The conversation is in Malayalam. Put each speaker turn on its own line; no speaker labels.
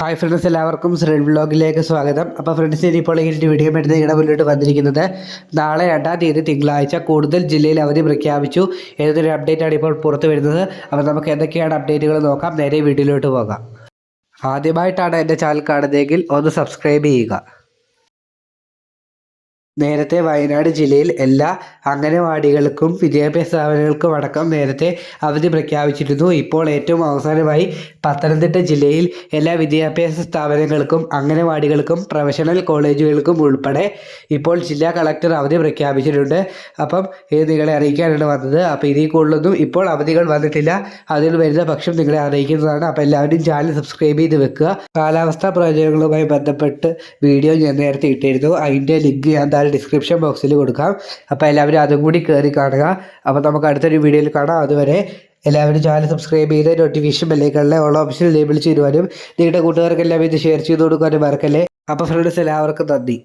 ഹായ് ഫ്രണ്ട്സ് എല്ലാവർക്കും ശ്രീൻ ബ്ലോഗിലേക്ക് സ്വാഗതം. അപ്പോൾ ഫ്രണ്ട്സ് ഇനിയിപ്പോൾ ഈ ഒരു വീഡിയോ എടുത്ത് നിങ്ങളുടെ മുന്നോട്ട് വന്നിരിക്കുന്നത് നാളെ രണ്ടാം തീയതി തിങ്കളാഴ്ച കൂടുതൽ ജില്ലയിൽ അവധി പ്രഖ്യാപിച്ചു ഏതൊരു അപ്ഡേറ്റാണ് ഇപ്പോൾ പുറത്തു വരുന്നത്. അപ്പോൾ നമുക്ക് എന്തൊക്കെയാണ് അപ്ഡേറ്റുകൾ നോക്കാം. നേരെ വീഡിയോയിലോട്ട് പോകാം. ആദ്യമായിട്ടാണ് എന്റെ ചാനൽ കാണുന്നതെങ്കിൽ ഒന്ന് സബ്സ്ക്രൈബ് ചെയ്യുക. നേരത്തെ വയനാട് ജില്ലയിൽ എല്ലാ അംഗനവാടികൾക്കും വിദ്യാഭ്യാസ സ്ഥാപനങ്ങൾക്കും അടക്കം നേരത്തെ അവധി പ്രഖ്യാപിച്ചിരുന്നു. ഇപ്പോൾ ഏറ്റവും അവസാനമായി പത്തനംതിട്ട ജില്ലയിൽ എല്ലാ വിദ്യാഭ്യാസ സ്ഥാപനങ്ങൾക്കും അംഗനവാടികൾക്കും പ്രൊഫഷണൽ കോളേജുകൾക്കും ഉൾപ്പെടെ ഇപ്പോൾ ജില്ലാ കളക്ടർ അവധി പ്രഖ്യാപിച്ചിട്ടുണ്ട്. അപ്പം ഇത് നിങ്ങളെ അറിയിക്കാനാണ് വന്നത്. അപ്പോൾ ഇതിൽ കൂടുതലൊന്നും ഇപ്പോൾ അവധികൾ വന്നിട്ടില്ല. അതിൽ വരുന്ന പക്ഷം നിങ്ങളെ അറിയിക്കുന്നതാണ്. അപ്പോൾ എല്ലാവരും ചാനൽ സബ്സ്ക്രൈബ് ചെയ്ത് വെക്കുക. കാലാവസ്ഥാ പ്രവചനങ്ങളുമായി ബന്ധപ്പെട്ട് വീഡിയോ ഞാൻ നേരത്തെ ഇട്ടിരുന്നു. അതിന്റെ ലിങ്ക് ഞാൻ താഴെ ഡിസ്ക്രിപ്ഷൻ ബോക്സിൽ കൊടുക്കാം. അപ്പോൾ എല്ലാവരും അതും കൂടി കയറി കാണുക. അപ്പോൾ നമുക്ക് അടുത്തൊരു വീഡിയോയിൽ കാണാം. അതുവരെ എല്ലാവരും ചാനൽ സബ്സ്ക്രൈബ് ചെയ്ത് നോട്ടിഫിക്കേഷൻ ബെല്ലേക്കാളിലെ ഓൾ ഓപ്ഷൻ ലേബിൾ ചെയ്യുവാനും നിങ്ങളുടെ കൂട്ടുകാർക്കെല്ലാം ഇത് ഷെയർ ചെയ്ത് കൊടുക്കാനും മറക്കല്ലേ. അപ്പോൾ ഫ്രണ്ട്സ് എല്ലാവർക്കും നന്ദി.